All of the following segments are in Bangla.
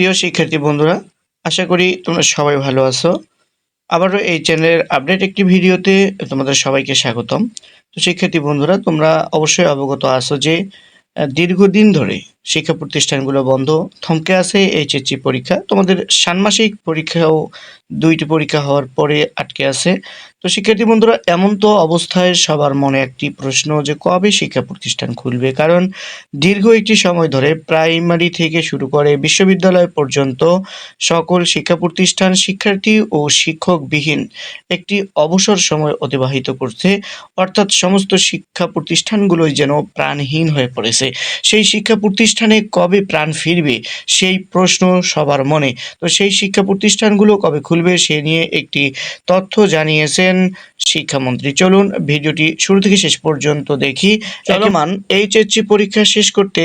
প্রিয় শিক্ষার্থী বন্ধুরা, আশা করি তোমরা সবাই ভালো আছো। আবারও এই চ্যানেলের আপডেট একটি ভিডিওতে তোমাদের সবাইকে স্বাগতম। তো শিক্ষার্থী বন্ধুরা, তোমরা অবশ্যই অবগত আছো যে দীর্ঘদিন ধরে শিক্ষা প্রতিষ্ঠানগুলো বন্ধ, থমকে আছে এইচএসসি পরীক্ষা। তোমাদের ষান্মাসিক পরীক্ষাও, দুইটি পরীক্ষা হওয়ার পরে আটকে আছে। তো শিক্ষার্থী বন্ধুরা, এমন তো অবস্থায় সবার মনে একটি প্রশ্ন যে কবে শিক্ষা প্রতিষ্ঠান খুলবে? কারণ দীর্ঘ একটি সময় ধরে প্রাইমারি থেকে শুরু করে বিশ্ববিদ্যালয় পর্যন্ত সকল শিক্ষা প্রতিষ্ঠান শিক্ষার্থী ও শিক্ষকবিহীন একটি অবসর সময় অতিবাহিত করছে। অর্থাৎ সমস্ত শিক্ষা প্রতিষ্ঠানগুলোই যেন প্রাণহীন হয়ে পড়েছে। সেই শিক্ষা প্রতিষ্ঠানে কবে প্রাণ ফিরবে সেই প্রশ্ন সবার মনে। তো সেই শিক্ষা প্রতিষ্ঠানগুলো কবে খুলবে সে নিয়ে একটি তথ্য জানিয়েছেন শিক্ষামন্ত্রী। চলুন ভিডিওটি শুরু থেকে শেষ পর্যন্ত দেখি। চলমান এইচএসসি পরীক্ষা শেষ করতে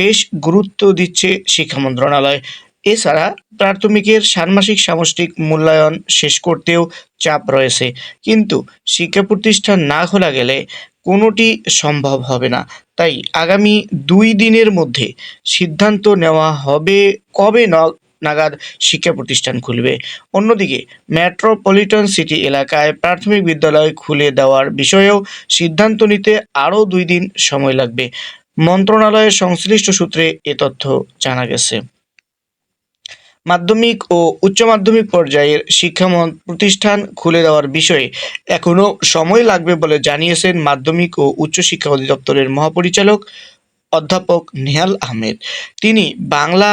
বেশ গুরুত্ব দিচ্ছে শিক্ষা মন্ত্রণালয়। এছাড়া প্রাথমিকের ষান্মাসিক সামষ্টিক মূল্যায়ন শেষ করতেও চাপ রয়েছে। কিন্তু শিক্ষা প্রতিষ্ঠান না খোলা গেলে কোনোটি সম্ভব হবে না। তাই আগামী দুই দিনের মধ্যে সিদ্ধান্ত নেওয়া হবে কবে নাগাদ শিক্ষা প্রতিষ্ঠান খুলবে। অন্যদিকে মেট্রোপলিটন সিটি এলাকায় প্রাথমিক বিদ্যালয় খুলে দেওয়ার বিষয়েও সিদ্ধান্ত নিতে আরও দুই দিন সময় লাগবে। মন্ত্রণালয়ের সংশ্লিষ্ট সূত্রে এ তথ্য জানা গেছে। মাধ্যমিক ও উচ্চ মাধ্যমিক পর্যায়ের শিক্ষা প্রতিষ্ঠান খুলে দেওয়ার বিষয়ে এখনও সময় লাগবে বলে জানিয়েছেন মাধ্যমিক ও উচ্চ শিক্ষা অধিদপ্তরের মহাপরিচালক অধ্যাপক নেহাল আহমেদ। তিনি বাংলা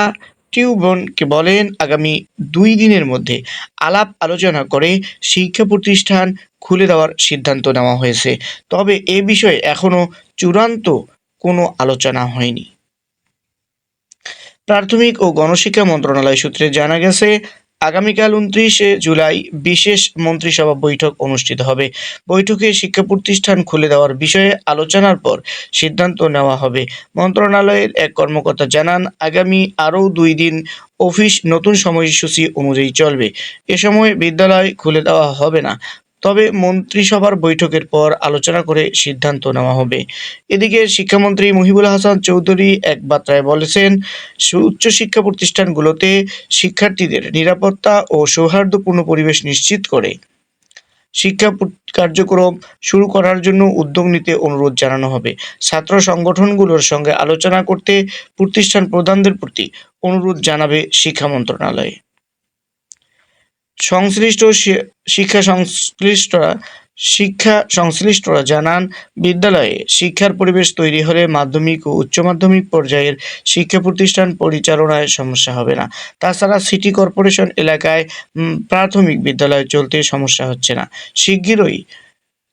টিউবনকে বলেন, আগামী দুই দিনের মধ্যে আলাপ আলোচনা করে শিক্ষা প্রতিষ্ঠান খুলে দেওয়ার সিদ্ধান্ত নেওয়া হয়েছে। তবে এ বিষয়ে এখনও চূড়ান্ত কোনো আলোচনা হয়নি। প্রাথমিক ও গণশিক্ষা মন্ত্রণালয় সূত্রে জানা গেছে, আগামীকাল উনত্রিশে জুলাই বিশেষ মন্ত্রিসভা বৈঠক অনুষ্ঠিত হবে। বৈঠকে শিক্ষা প্রতিষ্ঠান খুলে দেওয়ার বিষয়ে আলোচনার পর সিদ্ধান্ত নেওয়া হবে। মন্ত্রণালয়ের এক কর্মকর্তা জানান, আগামী আরও দুই দিন অফিস নতুন সময়সূচি অনুযায়ী চলবে। এ সময় বিদ্যালয় খুলে দেওয়া হবে না। তবে মন্ত্রিসভার বৈঠকের পর আলোচনা করে সিদ্ধান্ত নেওয়া হবে। এদিকে শিক্ষামন্ত্রী মুহিবুল হাসান চৌধুরী এক বার্তায় বলেছেন উচ্চশিক্ষা প্রতিষ্ঠানগুলোতে শিক্ষার্থীদের নিরাপত্তা ও সৌহার্দ্যপূর্ণ পরিবেশ নিশ্চিত করে। শিক্ষা কার্যক্রম শুরু করার জন্য উদ্যোগ নিতে অনুরোধ জানানো হবে। ছাত্র সংগঠনগুলোর সঙ্গে আলোচনা করতে প্রতিষ্ঠান প্রধানদের প্রতি অনুরোধ জানাবে শিক্ষা মন্ত্রণালয়। সংশ্লিষ্ট শিক্ষা সংশ্লিষ্টরা শিক্ষা সংশ্লিষ্টরা জানান, বিদ্যালয়ে শিক্ষার পরিবেশ তৈরি হলে মাধ্যমিক ও উচ্চ মাধ্যমিক পর্যায়ের শিক্ষা প্রতিষ্ঠান পরিচালনায় সমস্যা হবে না। তাছাড়া সিটি কর্পোরেশন এলাকায় প্রাথমিক বিদ্যালয় চলতে সমস্যা হচ্ছে না। শিগগিরই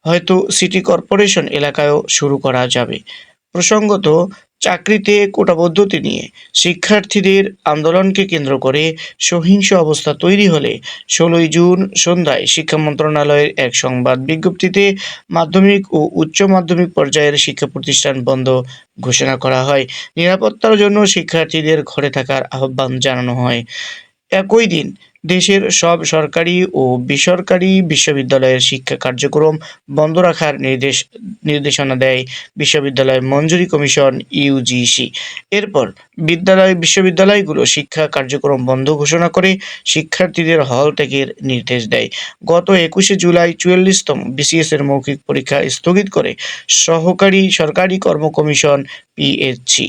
হয়তো সিটি কর্পোরেশন এলাকায়ও শুরু করা যাবে। প্রসঙ্গত, চাকরিতে কোটা পদ্ধতি নিয়ে শিক্ষার্থীদের আন্দোলনকে কেন্দ্র করে সহিংস অবস্থা তৈরি হলে ষোলোই জুন সন্ধ্যায় শিক্ষা মন্ত্রণালয়ের এক সংবাদ বিজ্ঞপ্তিতে মাধ্যমিক ও উচ্চ মাধ্যমিক পর্যায়ের শিক্ষা প্রতিষ্ঠান বন্ধ ঘোষণা করা হয়। নিরাপত্তার জন্য শিক্ষার্থীদের ঘরে থাকার আহ্বান জানানো হয়। একই দিন দেশের সব সরকারি ও বেসরকারি বিশ্ববিদ্যালয়ের শিক্ষা কার্যক্রম বন্ধ রাখার নির্দেশ, নির্দেশনা দেয় বিশ্ববিদ্যালয় মঞ্জুরি কমিশন ইউজিসি এরপর বিদ্যালয়, বিশ্ববিদ্যালয়গুলো শিক্ষা কার্যক্রম বন্ধ ঘোষণা করে শিক্ষার্থীদের হল ত্যাগের নির্দেশ দেয়। গত একুশে জুলাই চুয়াল্লিশতম বিসিএস এর মৌখিক পরীক্ষা স্থগিত করে সহকারী সরকারি কর্ম কমিশন পিএসসি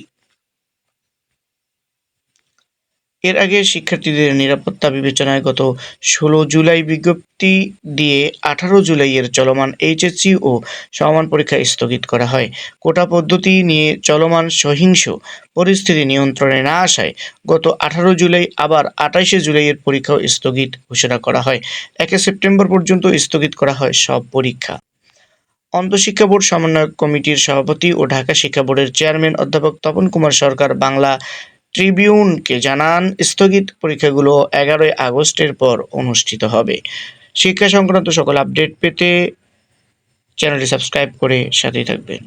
এর আগে শিক্ষার্থীদের নিরাপত্তা বিবেচনায় গত ষোলো জুলাই বিজ্ঞপ্তি দিয়ে আঠারো জুলাইয়ের চলমান এইচএসসি ও সমান পরীক্ষা স্থগিত করা হয়। কোটা পদ্ধতি নিয়ে চলমান সহিংস পরিস্থিতি নিয়ন্ত্রণে না আসায় গত আঠারো জুলাই আবার আঠাইশে জুলাইয়ের পরীক্ষাও স্থগিত ঘোষণা করা হয়। একে সেপ্টেম্বর পর্যন্ত স্থগিত করা হয় সব পরীক্ষা। অন্তঃশিক্ষা বোর্ড সমন্বয়ক কমিটির সভাপতি ও ঢাকা শিক্ষা বোর্ডের চেয়ারম্যান অধ্যাপক তপন কুমার সরকার বাংলা ট্রিবিউনকে জানান, স্থগিত পরীক্ষাগুলো এগারোই আগস্টের পর অনুষ্ঠিত হবে। শিক্ষা সংক্রান্ত সকল আপডেট পেতে চ্যানেলটি সাবস্ক্রাইব করে সাথেই থাকবেন।